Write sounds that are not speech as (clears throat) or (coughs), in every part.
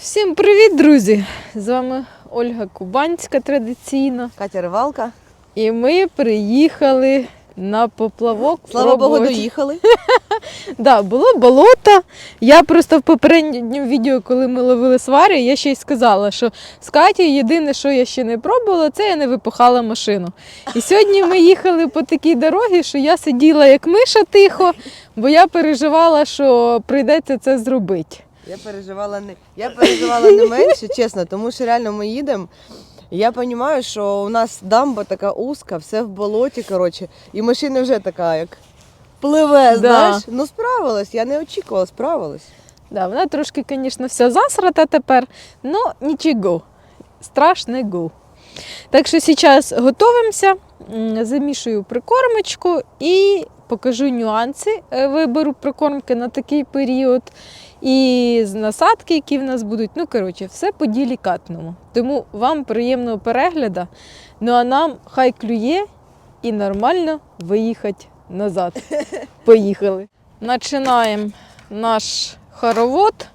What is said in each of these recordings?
Всім привіт, друзі! З вами Ольга Кубанська традиційно. Катя Ривалка. І ми приїхали на поплавок. Слава Богу, доїхали. (laughs) Да, було болото. Я просто в попередньому відео, коли ми ловили свари, я ще й сказала, що з Катю єдине, що я ще не пробувала, це я не випухала машину. І сьогодні ми їхали по такій дорозі, що я сиділа як миша тихо, бо я переживала, що прийдеться це зробити. Я переживала не я переживала не менше, чесно, тому що реально ми їдемо. і Я розумію, що у нас дамба така узка, все в болоті, коротше, і машина вже така, як пливе, Да. знаєш. Ну справилась, я не очікувала, справилась. Да, вона трошки, звісно, вся засрата тепер, але нічого. Страшного. Так що зараз готуємося, замішую прикормочку і покажу нюанси е, вибору прикормки на такий період. І з насадки, які в нас будуть. Ну, коротше, все по делікатному. Тому вам приємного перегляду. Ну а нам хай клює і нормально виїхати назад. (laughs) Поїхали. Починаємо наш хоровод.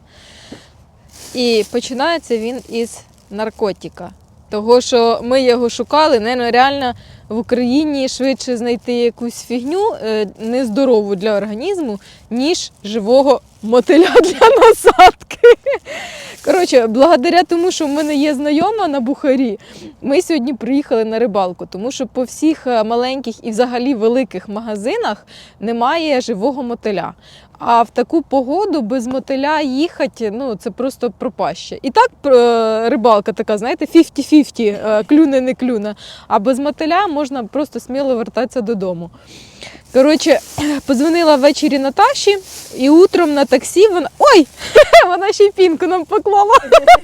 І починається він із наркотика. Того, що ми його шукали, не реально в Україні швидше знайти якусь фігню е, нездорову для організму, ніж живого мотиля (laughs) для насадки. Коротше, благодаря тому, що в мене є знайома на Бухарі, ми сьогодні приїхали на рибалку, тому що по всіх е, маленьких і взагалі великих магазинах немає живого мотиля. А в таку погоду без мотиля їхати, ну це просто пропаще. І так е, рибалка така, знаєте, 50-50, е, клюне, не клюне. А без мотиля можна просто сміло вертатися додому. Коротше, (clears throat) позвонила ввечері Наташі, і утром на таксі вона. Ой! (laughs) Вона ще й пінку нам поклала.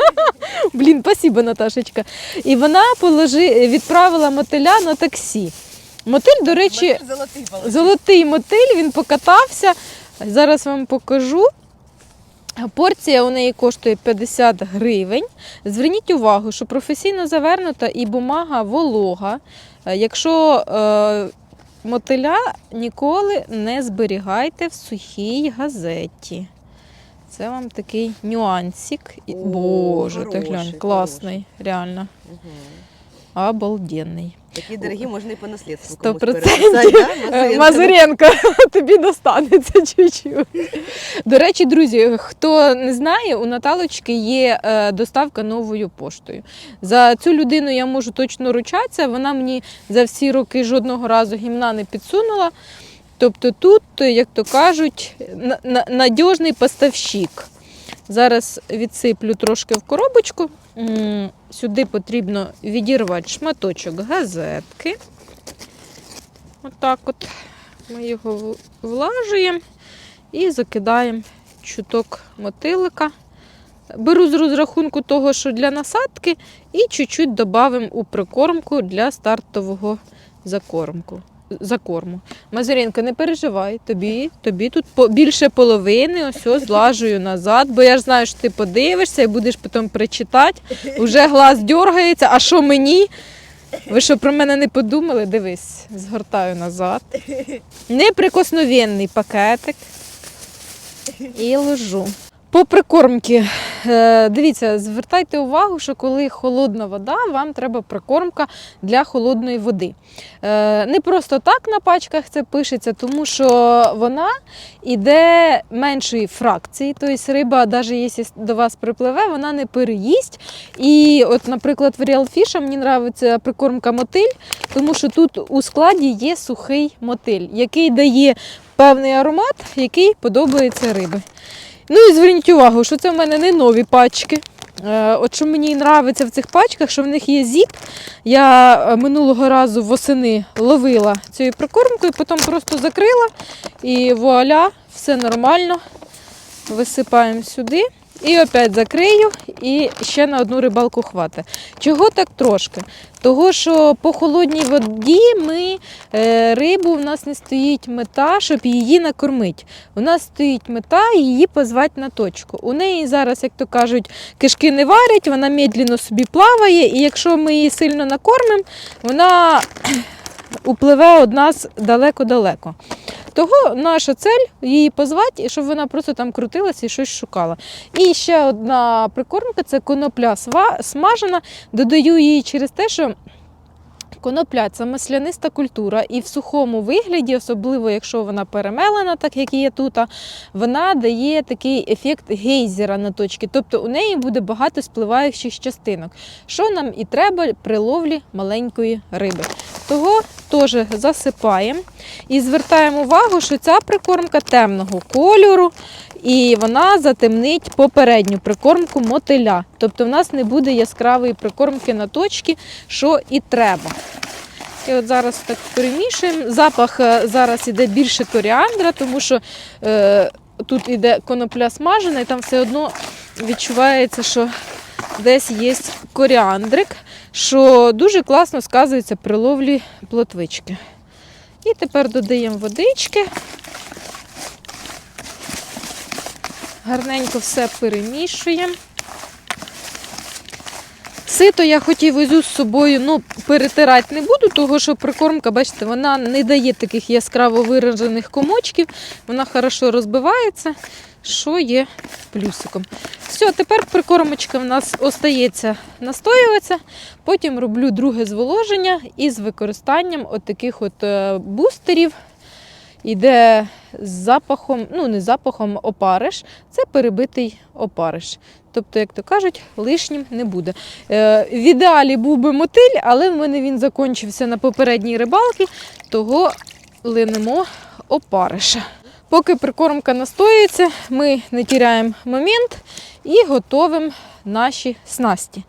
(laughs) Блін, спасибо, Наташечка. І вона положи, відправила мотиля на таксі. Мотиль, до речі, золотий Золотий мотиль, він покатався. Зараз вам покажу. Порція у неї коштує 50 гривень. Зверніть увагу, що професійно завернута і бумага волога. Е, Якщо е, мотиля ніколи не зберігайте в сухій газеті. Це вам такий нюансик. О, Боже, ти глянь, класний, реально. Обалденний. Такі дорогі можна і по наслідству. Сто комусь процентів. да? Е, Мазуренко. Мазуренко, (laughs) тобі достанеться чуть-чуть. До речі, друзі, хто не знає, у Наталочки є е, доставка новою поштою. За цю людину я можу точно ручатися. Вона мені за всі роки жодного разу гімна не підсунула. Тобто тут, як то кажуть, на- на- надіжний поставщик. Зараз відсиплю трошки в коробочку. Сюди потрібно відірвати шматочок газетки. Отак от ми його влажуємо і закидаємо чуток мотилика. Беру з розрахунку того, що для насадки, і чуть-чуть додаємо у прикормку для стартового закормку. Закорму. Мазуренко, не переживай, тобі, тобі тут більше половини, ось злажую назад, бо я ж знаю, що ти подивишся і будеш потім причитати. Уже глаз дергається, а що мені? Ви що про мене не подумали? Дивись, згортаю назад. Неприкосновенний пакетик. І ложу. По прикормці. Е, Дивіться, звертайте увагу, що коли холодна вода, вам треба прикормка для холодної води. Е, Не просто так на пачках це пишеться, тому що вона йде меншої фракції. Тобто риба, навіть якщо до вас припливе, вона не переїсть. І, от, наприклад, в Real Fish мені подобається прикормка мотиль, тому що тут у складі є сухий мотиль, який дає певний аромат, який подобається риби. Ну і зверніть увагу, що це в мене не нові пачки. Е, От що мені подобається в цих пачках, що в них є зіп. Я е, минулого разу восени ловила цією прикормкою, потім просто закрила і вуаля, все нормально. Висипаємо сюди. І опять закрию, і ще на одну рибалку хватить. Чого так трошки? Того, що по холодній воді ми е, рибу в нас не стоїть мета, щоб її накормити. У нас стоїть мета її позвати на точку. У неї зараз, як то кажуть, кишки не варять, вона медленно собі плаває, і якщо ми її сильно накормимо, вона (clears throat) упливе від нас далеко-далеко. Того наша цель її позвати, і щоб вона просто там крутилася і щось шукала. І ще одна прикормка це конопля смажена. Додаю її через те, що конопля це масляниста культура, і в сухому вигляді, особливо якщо вона перемелена, так як є тут, вона дає такий ефект гейзера на точки. Тобто у неї буде багато спливаючих частинок, що нам і треба при ловлі маленької риби. Того теж засипаємо і звертаємо увагу, що ця прикормка темного кольору, і вона затемнить попередню прикормку мотиля. Тобто в нас не буде яскравої прикормки на точки, що і треба. І от зараз так перемішуємо. Запах е, зараз іде більше коріандра, тому що е, тут іде конопля смажена, і там все одно відчувається, що десь є коріандрик, що дуже класно сказується при ловлі плотвички. І тепер додаємо водички. Гарненько все перемішуємо. Сито я хоч і везу з собою, ну, перетирати не буду, тому що прикормка, бачите, вона не дає таких яскраво виражених комочків, вона хорошо розбивається, що є плюсиком. Все, тепер прикормочка в нас остається настоюватися, потім роблю друге зволоження із використанням от таких от е, бустерів. Іде з запахом, ну не запахом опариш, це перебитий опариш. Тобто, як то кажуть, лишнім не буде. Е, в ідеалі був би мотиль, але в мене він закінчився на попередній рибалці, того линемо опариша. Поки прикормка настоюється, ми не тіряємо момент і готовимо наші снасті.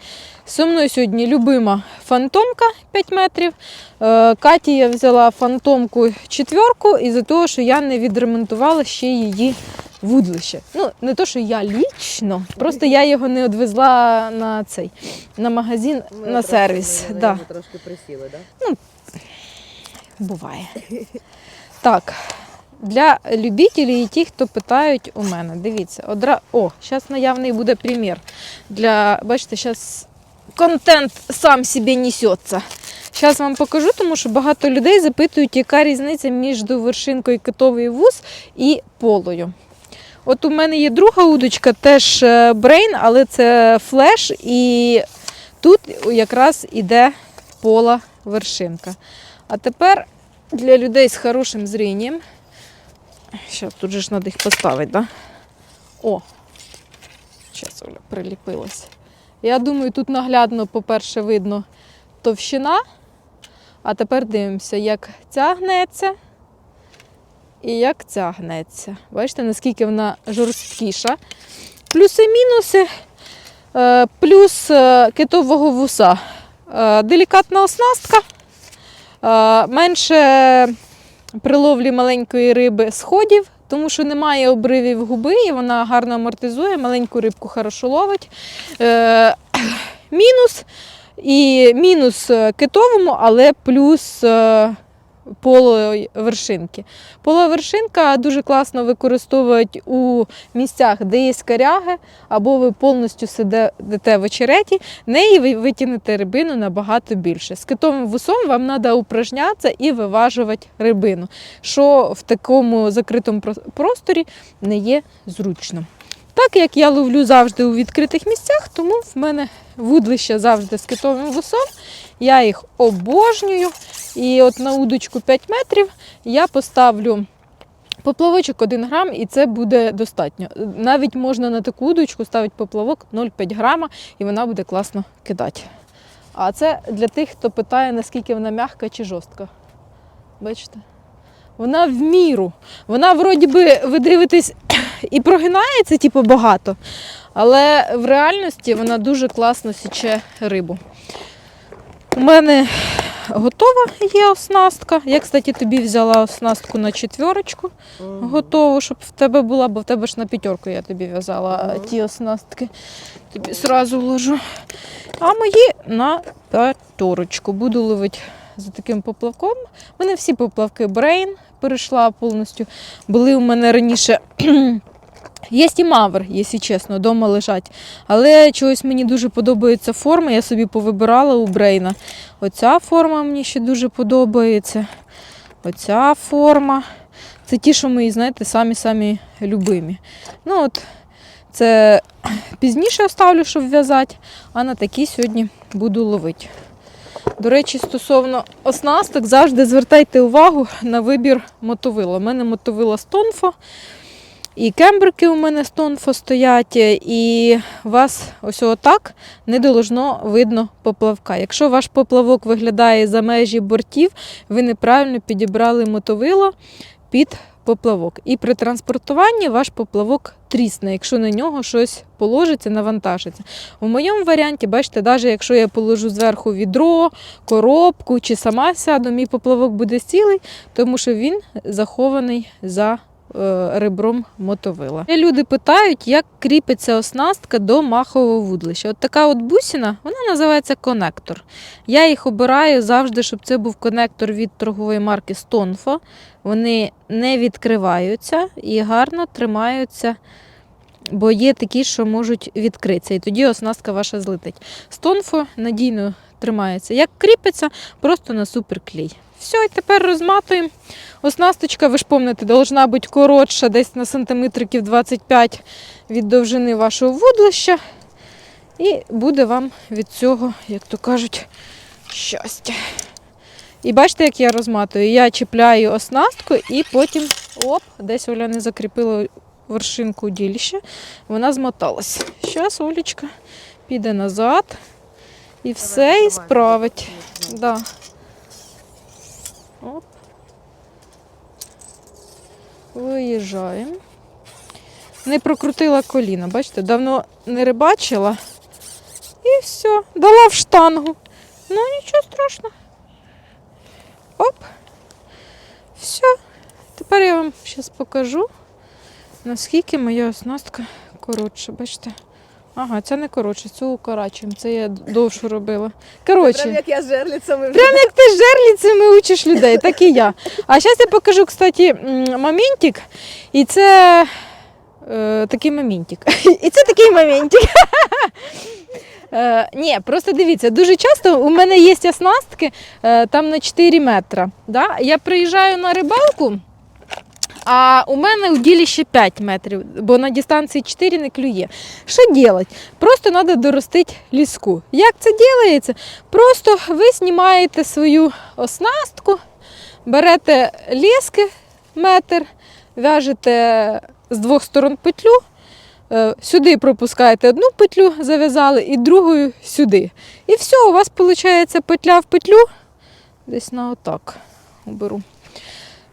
Зі мною сьогодні любима фантомка 5 метрів. Е, Каті я взяла фантомку четверку із-за того, що я не відремонтувала ще її вудлище. Ну, не то, що я лічно, просто я його не відвезла на цей на магазин на сервіс. Да. трошки присіли, так? Буває. Так, для любителів і ті, хто питають у мене, дивіться, одра... о, зараз наявний буде примір. Для, бачите, зараз контент сам собі несеться. Зараз вам покажу, тому що багато людей запитують, яка різниця між вершинкою китовий вуз і полою. От у мене є друга удочка, теж е, брейн, але це флеш, і тут якраз іде пола вершинка. А тепер для людей з хорошим зрінням. Зараз тут же ж треба їх поставити, да? О! Зараз Оля приліпилась. Я думаю, тут наглядно, по-перше, видно товщина. А тепер дивимося, як ця гнеться і як ця гнеться. Бачите, наскільки вона жорсткіша. Плюси-мінуси, Е, плюс е, китового вуса. Е, Делікатна оснастка. Менше при ловлі маленької риби сходів, тому що немає обривів губи, і вона гарно амортизує, маленьку рибку хорошо ловить. Е, (coughs) Мінус і мінус е, китовому, але плюс е, полувершинки. Полувершинка дуже класно використовують у місцях, де є коряги, або ви повністю сидите в очереті, неї ви витягнете рибину набагато більше. З китовим вусом вам треба упражнятися і виважувати рибину, що в такому закритому просторі не є зручно. Так як я ловлю завжди у відкритих місцях, тому в мене вудлище завжди з китовим вусом. Я їх обожнюю. І от на удочку 5 метрів я поставлю поплавочок 1 грам, і це буде достатньо. Навіть можна на таку удочку ставити поплавок 0,5 грама, і вона буде класно кидати. А це для тих, хто питає, наскільки вона м'яка чи жорстка. Бачите? Вона в міру. Вона, вроді би, ви дивитесь і прогинається, типу, багато, але в реальності вона дуже класно січе рибу. У мене готова є оснастка. Я, кстати, тобі взяла оснастку на четверочку. Готову, щоб в тебе була, бо в тебе ж на п'ятерку я тобі в'язала ті оснастки. Тобі сразу вложу. А мої на п'ятерочку. Буду ловити за таким поплавком. У мене всі поплавки Брейн перейшла повністю. Були у мене раніше. (clears throat) Є і мавр, якщо чесно, вдома лежать. Але чогось мені дуже подобається форма. Я собі повибирала у Брейна. Оця форма мені ще дуже подобається. Оця форма. Це ті, що мої, знаєте, самі-самі любимі. Ну от, це пізніше оставлю, щоб в'язати, а на такі сьогодні буду ловити. До речі, стосовно оснасток, завжди звертайте увагу на вибір мотовила. У мене мотовила з тонфо, і кембрики у мене з тонфо стоять, і вас ось отак не должно видно поплавка. Якщо ваш поплавок виглядає за межі бортів, ви неправильно підібрали мотовило під поплавок. І при транспортуванні ваш поплавок трісне, якщо на нього щось положиться, навантажиться. У моєму варіанті, бачите, навіть якщо я положу зверху відро, коробку чи сама сяду, мій поплавок буде цілий, тому що він захований за ребром мотовила. Люди питають, як кріпиться оснастка до махового вудлища. От така от бусина, вона називається конектор. Я їх обираю завжди, щоб це був конектор від торгової марки Stonfo. Вони не відкриваються і гарно тримаються, бо є такі, що можуть відкритися, і тоді оснастка ваша злетить. Стонфо надійно тримається. Як кріпиться, просто на суперклей. Все, і тепер розматуємо. Оснасточка, ви ж пам'ятаєте, должна бути коротша, десь на сантиметриків 25 від довжини вашого вудлища. І буде вам від цього, як то кажуть, щастя. І бачите, як я розматую? Я чіпляю оснастку і потім оп, десь Оля не закріпила вершинку удилища, вона змоталась. Зараз Олечка піде назад і все і справить. Да. Виїжджаємо. Не прокрутила коліна, бачите, давно не рибачила. І все, дала в штангу. Ну, нічого страшного. Оп. Все. Тепер я вам зараз покажу, наскільки моя оснастка коротша. Бачите? Ага, це не коротше, це укорачуємо. Це я довшу робила. Коротше. Прям як я з жерлицями. Прям як ти жерліцями учиш людей, так і я. А зараз я покажу, кстати, моментик. І це е, такий моментик. (laughs) І це такий моментик. (laughs) Е, ні, просто дивіться, дуже часто у мене є оснастки е, там на 4 метри. Да? Я приїжджаю на рибалку, а у мене у ділі ще 5 метрів, бо на дистанції 4 не клює. Що робити? Просто треба доростити ліску. Як це робиться? Просто ви знімаєте свою оснастку, берете ліски метр, в'яжете з двох сторон петлю, е, сюди пропускаєте одну петлю, зав'язали, і другою сюди. І все, у вас виходить петля в петлю. Десь на отак уберу.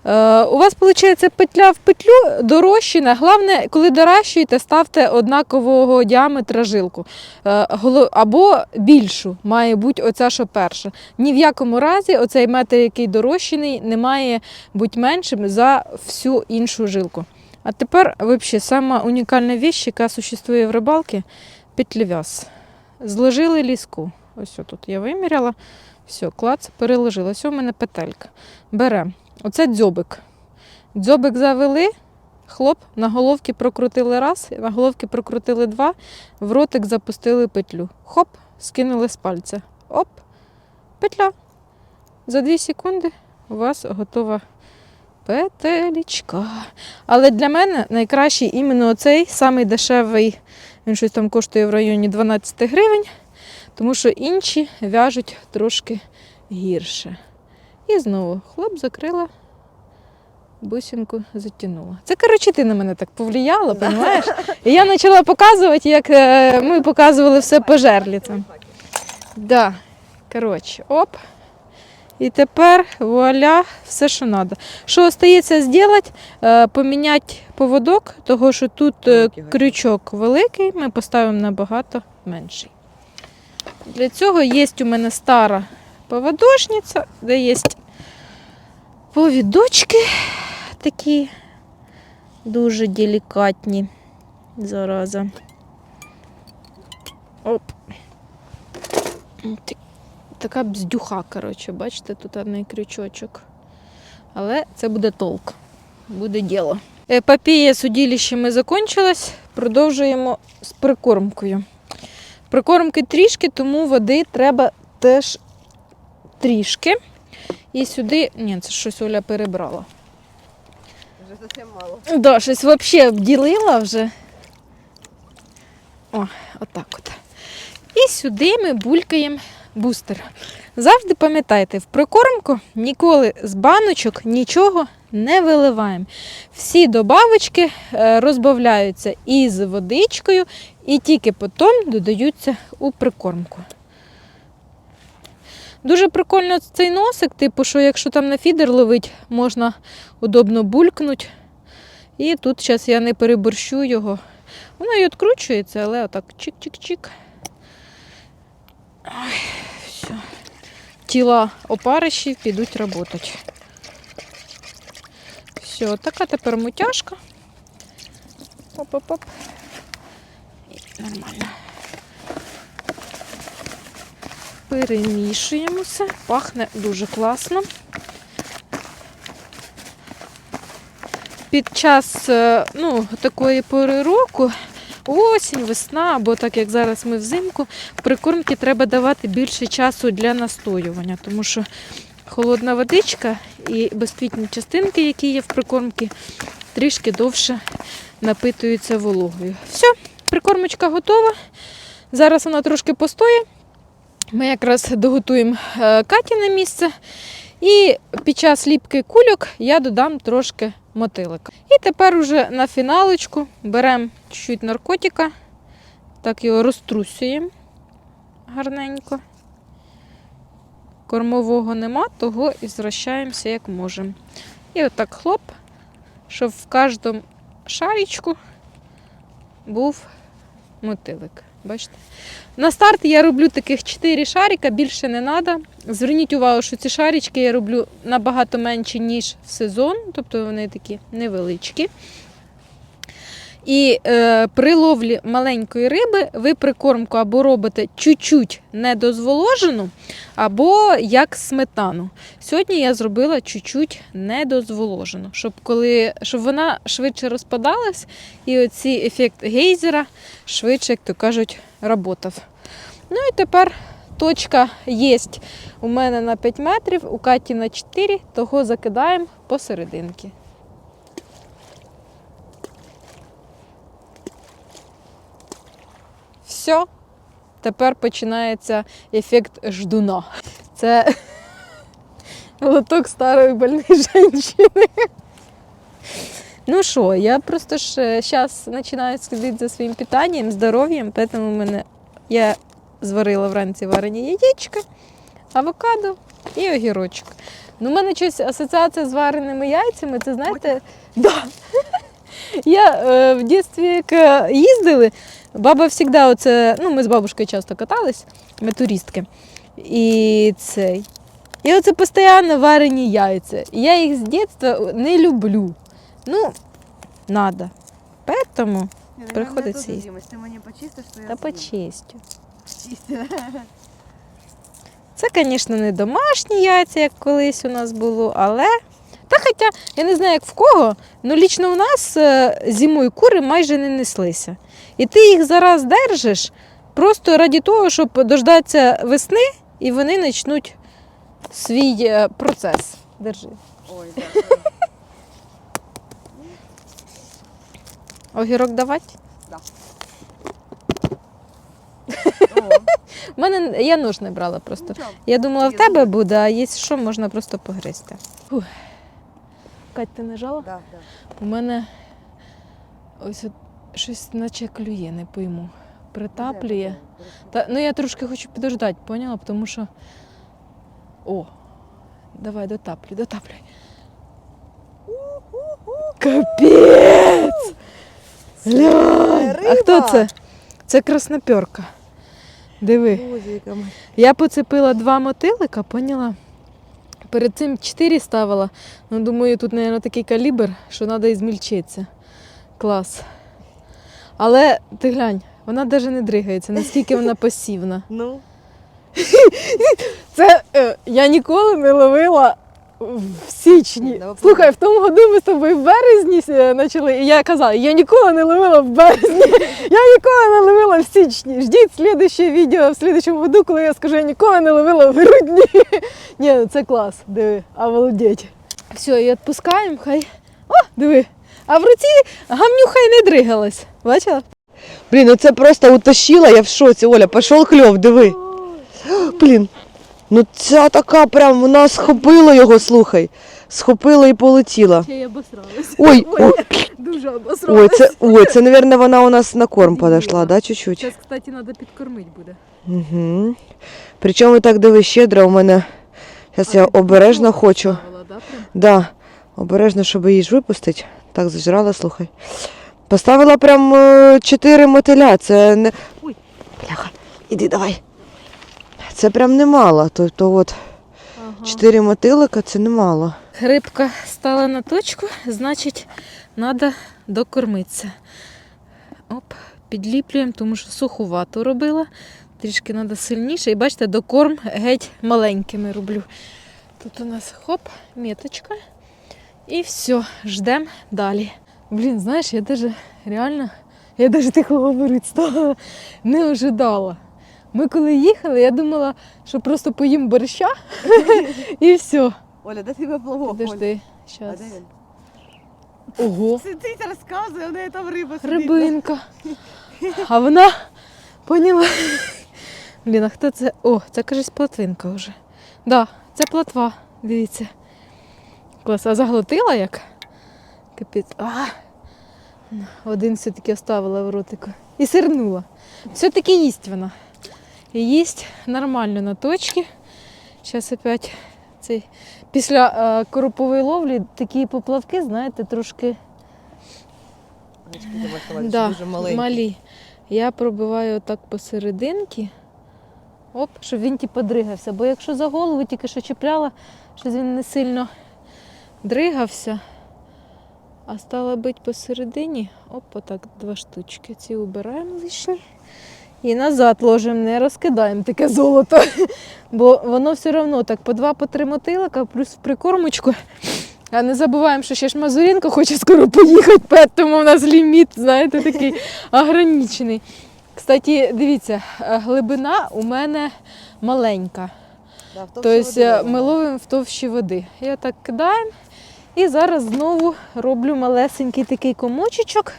Е, У вас виходить петля в петлю дорощена. Головне, коли доращуєте, ставте однакового діаметра жилку. Е, Або більшу має бути оця, що перша. Ні в якому разі оцей метр, який дорощений, не має бути меншим за всю іншу жилку. А тепер, взагалі, сама унікальна віч, яка существує в рибалці петлев'яз. Зложили ліску. Ось тут я виміряла. Все, клац, переложила. Ось у мене петелька. Беремо. Оце дзьобик. Дзьобик завели, хлоп, на головки прокрутили раз, на головки прокрутили два, в ротик запустили петлю. Хоп, скинули з пальця. Оп, петля. За 2 секунди у вас готова петелічка. Але для мене найкращий іменно оцей, самий дешевий, він щось там коштує в районі 12 гривень, тому що інші в'яжуть трошки гірше. І знову хлоп закрила, бусинку затягнула. Це, коротше, ти на мене так повлияла, розумієш? І я почала показувати, як е, ми показували все по жерліцям. Да. Коротше, оп. І тепер вуаля, все, що треба. Що остається зробити? Е, Поміняти поводок, того що тут е, Великий крючок великий, ми поставимо набагато менший. Для цього є у мене стара поводочниця, де є повідочки такі дуже делікатні. Зараза. Оп. Так- Така бздюха, коротше, бачите, тут одний крючочок. Але це буде толк. Буде діло. Епопея з удилищами закончилась. Продовжуємо з прикормкою. Прикормки трішки, тому води треба теж трішки. І сюди. Ні, це щось Оля перебрала. Вже зовсім мало. Да, щось взагалі обділила вже. О, отак от. І сюди ми булькаємо бустер. Завжди пам'ятайте, в прикормку ніколи з баночок нічого не виливаємо. Всі добавочки е, розбавляються із водичкою і тільки потім додаються у прикормку. Дуже прикольно цей носик, типу, що якщо там на фідер ловить, можна удобно булькнути. І тут зараз я не переборщу його. Воно і відкручується, але отак чик-чик-чик. Все. Тіла опаришів підуть працювати. Все, така тепер мутяшка. Оп-оп-оп. Нормально. Перемішуємо все. Пахне дуже класно. під час е, ну, такої пори року, осінь, весна, або так як зараз ми взимку, прикормки треба давати більше часу для настоювання, тому що холодна водичка і безквітні частинки, які є в прикормці, трішки довше напитуються вологою. Все, прикормочка готова. Зараз вона трошки постоє. Ми якраз доготуємо е, Каті на місце. І під час ліпки кульок я додам трошки мотилика. І тепер уже на фіналочку беремо чуть наркотика, так його розтрусюємо гарненько. Кормового нема, того і зрощаємося як можемо. І отак хлоп, щоб в кожному шарічку був мотилик. Бачите? На старт я роблю таких 4 шарика, більше не треба. Зверніть увагу, що ці шарички я роблю набагато менші, ніж в сезон, тобто вони такі невеличкі. І е, при ловлі маленької риби ви прикормку або робите чуть-чуть недозволожену, або як сметану. Сьогодні я зробила чуть-чуть недозволожену, щоб, коли, щоб вона швидше розпадалась, і оцей ефект гейзера швидше, як то кажуть, работав. Ну і тепер точка є у мене на 5 метрів, у Каті на 4, того закидаємо посерединки. Все, тепер починається ефект ждуна. Це (laughs) лоток старої больної жінки. Ну що, я просто ж зараз починаю слідити за своїм питанням, здоров'ям, тому мене я зварила вранці варені яєчка, авокадо і огірочок. Ну, у мене щось асоціація з вареними яйцями, це знаєте, да. (laughs) я е, в дитинстві, як е, їздили, баба завжди, оце, ну ми з бабушкою часто катались, ми туристки. І цей. І оце постійно варені яйця. І я їх з дитинства не люблю. Ну, надо. Поэтому Приходиться їсти. Ти мені почистиш, то я та почистю. Це, звісно, не домашні яйця, як колись у нас було, але. Та хоча, я не знаю, як в кого, але лічно у нас е, зимою кури майже не неслися. І ти їх зараз держиш просто раді того, щоб дождатися весни, і вони почнуть свій е, процес. Держи. Ой, дякую. (laughs) Огірок давати? О, (laughs) У мене я нож не брала просто. Я думала, в тебе буде, а є що, можна просто погризти. Фух. Кать, ти не жала? Да, да. У мене ось от щось наче клює, не пойму. Притаплює. Та, ну я трошки хочу підождати, поняла? Тому що. О, давай дотаплю, дотаплюй. Капець! Глянь! А хто це? Це красноперка. Диви. Я поцепила два мотилика, поняла? Перед цим чотири ставила. Ну, думаю, тут, мабуть, такий калібр, що треба ізмільчитися. Клас. Але ти глянь, вона навіть не дригається, наскільки вона пасівна. (laughs) Ну, Це е, я ніколи не ловила в січні. Слухай, в тому году ми з тобою в березні е, почали, і я казала, я ніколи не ловила в березні, (laughs) я ніколи не ловила в січні. Ждіть слідуще відео в слідчому году, коли я скажу, я ніколи не ловила в грудні. (laughs) Ні, ну це клас, диви, обалдеть. Все, і відпускаємо, хай О, диви. А в руці гамнюха й не дригалась. Бачила? Блін, ну це просто утащила, я в шоці. Оля, пішов кльов, диви. Блін. Ну ця така прям, вона схопила його, слухай. Схопила і полетіла. Ще й обосралась. Ой, ой, Дуже ой, це, ой, це, мабуть, вона у нас на корм подошла, да, чуть-чуть? Зараз, кстати, треба підкормити буде. Угу. Причому так диви щедро у мене. Зараз я обережно хочу. Да, обережно, щоб її ж випустити. Так, зажрала, слухай. Поставила прям е, чотири мотиля. Це не. Ой. Бляха, іди давай. Це прям немало. Тобто, от Ага. мотилика це немало. Рибка стала на точку, значить, треба докормитися. Оп, підліплюємо, тому що суховато робила. Трішки треба сильніше. І бачите, докорм геть маленькими роблю. Тут у нас хоп, міточка. І все, ждемо далі. Блін, знаєш, я даже реально, я даже тихо говорити стала, не ожидала. Ми коли їхали, я думала, що просто поїм борща (laughs) і все. Оля, де тебе плавок? Подожди, щас. Ого, Сидить, розказує, в неї там риба рибинка. (laughs) А вона поняла. Блін, а хто це? О, це кажись плотвинка вже. Да, це плотва, дивіться. Клас, а заглотила як? Капець. А! Один все-таки оставила в ротику. І сирнула. Все-таки їсть вона. І їсть нормально на точці. Зараз опять цей. Після е, коропової ловлі такі поплавки, знаєте, трошки Да, дуже малі. Я пробиваю отак посерединки. Оп, щоб він типу дригався. Бо якщо за голову тільки що чіпляла, щось він не сильно дригався. А стала бить посередині. Оп, отак два штучки. Ці убираємо лишні. І назад ложимо, не розкидаємо таке золото. Бо воно все одно так по два по три мотилика, плюс в прикормочку. А не забуваємо, що ще ж Мазуренко хоче скоро поїхати, тому в нас ліміт, знаєте, такий ограничений. Кстати, дивіться, глибина у мене маленька. Да, Тобто ми ловимо в товщі води. Я так кидаємо. І зараз знову роблю малесенький такий комочечок.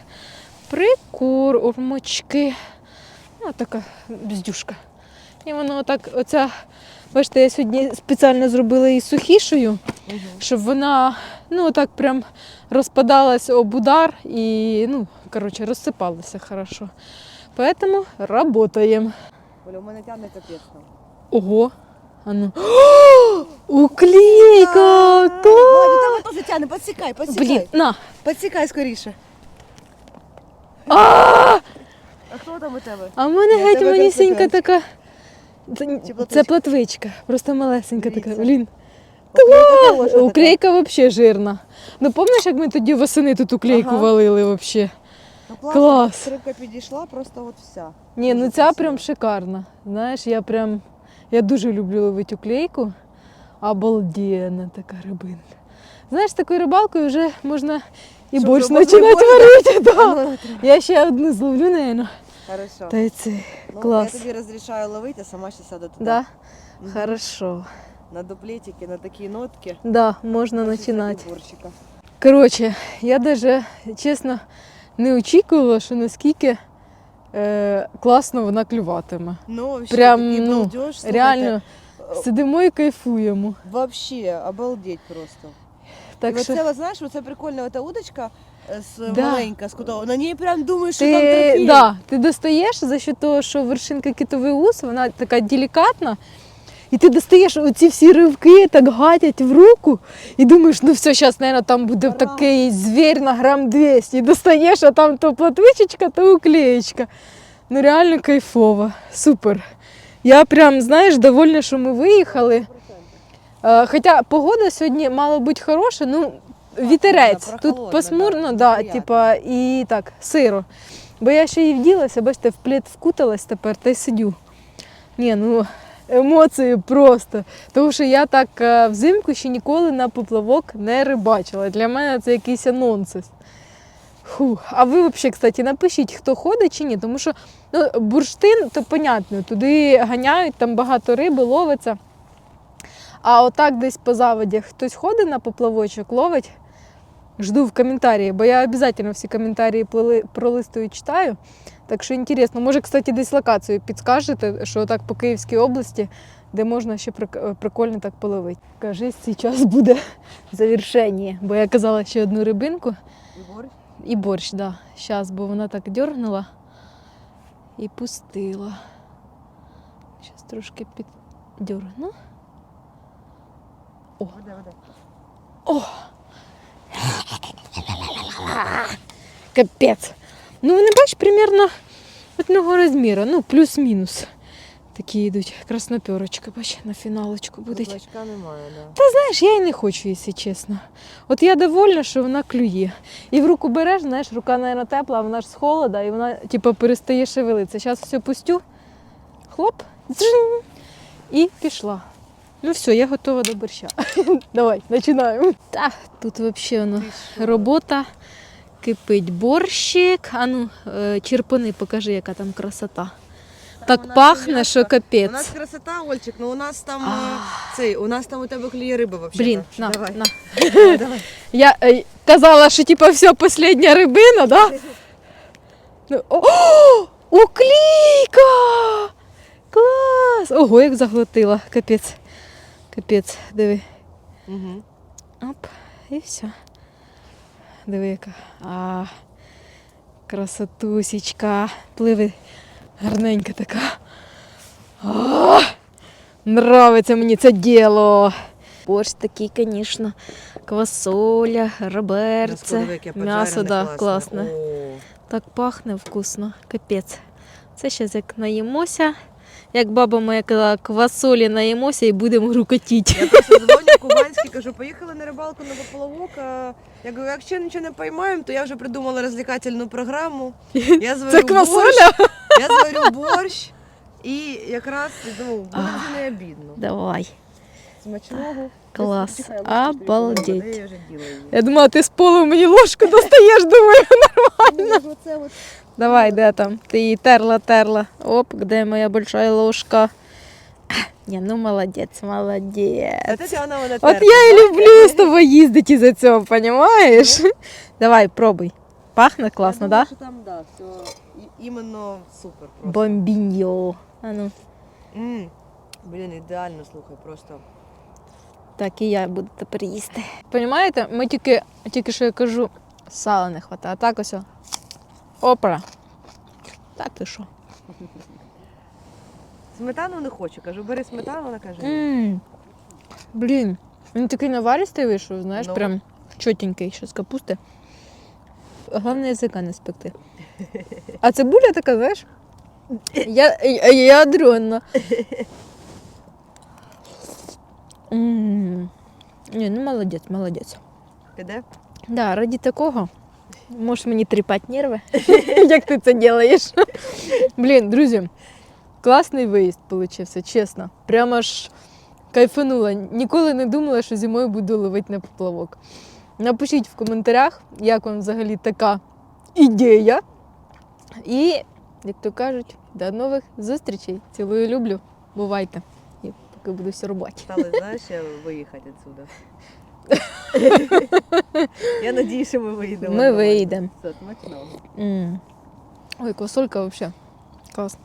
Прикормочки. Ну, така бздюшка. І воно отак, оця, бачите, я сьогодні спеціально зробила її сухішою, щоб вона ну, так прям розпадалась об удар і ну, коротше, розсипалася хорошо. Поэтому работаємо. Оля, у мене тягне капець. Ого. А ну. (gasps) Уклейка! Влади, Так! там теж підсікай, підсікай. Блін, на. Підсікай скоріше. А, А хто там у тебе? а в мене Я геть тебе манісінька така. Це, Чи платвичка? це платвичка, просто малесенька така. Дивіться. Блін. Уклейка теж така. Уклейка взагалі жирна. Ну пам'ятаєш, як ми тоді восени тут уклейку Ага. валили взагалі? Ну, класно, Клас. Рибка підійшла, просто от вся. Ні, ну Дуже ця красиво. прям шикарна. Знаєш, я прям я дуже люблю ловити уклейку. Обалденна така рибинка. Знаєш, з такою рибалкою вже можна і борщ починати варити. Да. Я ще одну зловлю, напевно. Хорошо. Та й це. Ну, клас. Я тобі розрішаю ловити, а сама ще сяду туди. Да? Мгм. Хорошо. На дуплетики, на такі нотки. Да, можна починати. Коротше, я даже, чесно, не очікувала, що наскільки е, класно вона клюватиме. Ну, вообще, Прям, такий ну, балдеж, слухайте. Реально, Е, сидимо і кайфуємо. Вообще, обалдеть просто. Так і що оце, знаєш, оце прикольна ота удочка е, з Да. маленька, з кутова. На ній прям думаєш, що там ти, трофей. да, ти достаєш за що того, що вершинка китовий ус, вона така делікатна. І ти достаєш оці всі ривки, так гатять в руку, і думаєш, ну все, зараз, мабуть, там буде такий звір на грам 200. І достаєш, а там то платвичечка, то уклеєчка. Ну реально кайфово, супер. Я прям, знаєш, довольна, що ми виїхали. Е, Хоча погода сьогодні мала бути хороша, ну вітерець. Тут да, пасмурно, да, типа, і так, сиро. Бо я ще і вділася, бачите, в плед вкуталась тепер та й сидю. Ні, ну емоції просто. Тому що я так е, взимку ще ніколи на поплавок не рибачила. Для мене це якийсь нонсенс. Фу. А ви взагалі, кстати, напишіть, хто ходить чи ні, тому що ну, бурштин, то понятно, туди ганяють, там багато риби ловиться. А отак десь по заводях хтось ходить на поплавочок, ловить. Жду в коментарі, бо я обов'язково всі коментарі пролистую і читаю. Так що інтересно, може, кстати, десь локацію підскажете, що так по Київській області, де можна ще прик- прикольно так половити. Кажись, зараз буде (laughs) завершення, бо я казала ще одну рибинку і борщ, І борщ, да. Зараз, бо вона так дергнула і пустила. Зараз трошки піддергну. О, о! (laughs) Капець. Ну, вони, бач, примерно одного розміру, ну, плюс-мінус. Такі йдуть. Красноперочка, бач, на фіналочку буде. Кулачка немає, да. Та знаєш, я і не хочу, якщо чесно. От я довольна, що вона клює. І в руку береш, знаєш, рука, мабуть, тепла, а вона ж з холода, і вона, типу, перестає шевелитися. Зараз все пустю. Хлоп. дзинь, І пішла. Ну все, я готова до борща. (laughs) Давай, починаємо. Та, тут взагалі воно робота. Кипить борщик. А ну, е, черпани, покажи, яка там красота. Так у пахне, що м'ясо. У нас красота, Ольчик, ну у нас там А. е, цей, у нас там у тебе клює риба вообще. Блін, на, давай. на. давай, (laughs) давай. Я е, казала, що типа все, последня рибина, да? Ну, О, уклійка! Клас! Ого, як заглотила. Капець. Капець, диви. Угу. Оп, і все. Диви, яка. А, красотусечка. Пливе гарненька така. А, нравиться мені це діло. Борщ такий, звісно. Квасоля, реберце, м'ясо, да, класне. Так пахне вкусно, капець. Це ще як наїмося. Як баба моя казала, квасолі наїмося і будемо рукотіти. Я просто дзвоню кубанський, кажу, поїхали на рибалку на поплавок. А я говорю, якщо нічого не поймаємо, то я вже придумала розвлекательну програму. Я зварю Це квасоля? борщ, я зварю борщ і якраз ну, буде не обідно. Давай. Смачного. Клас. Чекай, ложку Обалдеть. прикольно, Я вже ділаю. Я думала, ти з полу мені ложку достаєш, думаю. (laughs) Ну, оце от Давай, де там? Ти її терла, терла. Оп, де моя большая ложка? Ні, ну молодець, А молодець. Тетяна вона От терпить. я і люблю з тобою їздити за цього, понімаєш? Давай, пробуй. Пахне класно, Ну. Я так? думаю, що там, да, все і- іменно супер Да? просто. Бомбіньо. А ну, М, Блін, ідеально, слухай, просто. Так і я буду тепер їсти. Понімаєте, ми тільки, тільки що я кажу, сала не вистачає. А так ось. о. Опера. Так ти що? Сметану не хочу. Кажу, бери сметану, вона каже. ні. Блін, він такий наваристий вийшов, знаєш, Ну. прям чотенький, ще з капусти. Головне язика не спекти. А цибуля така, знаєш? Я, я, ядрена. М, Ні, ну молодець, молодець. Піде? Да, раді такого можеш мені тріпати нерви, (laughs) як ти це робиш. Блін, друзі, класний виїзд вийшов, чесно. Прямо ж кайфанула. Ніколи не думала, що зимою буду ловити на поплавок. Напишіть в коментарях, як вам взагалі така ідея. І, як то кажуть, до нових зустрічей. Цілую, люблю. Бувайте. Поки буду все рубати. Стали, знаєш, виїхати відсюди. Я надію, що ми виїдемо. Ми вийдемо. Все, смачного. Ой, квасолька взагалі. Клас.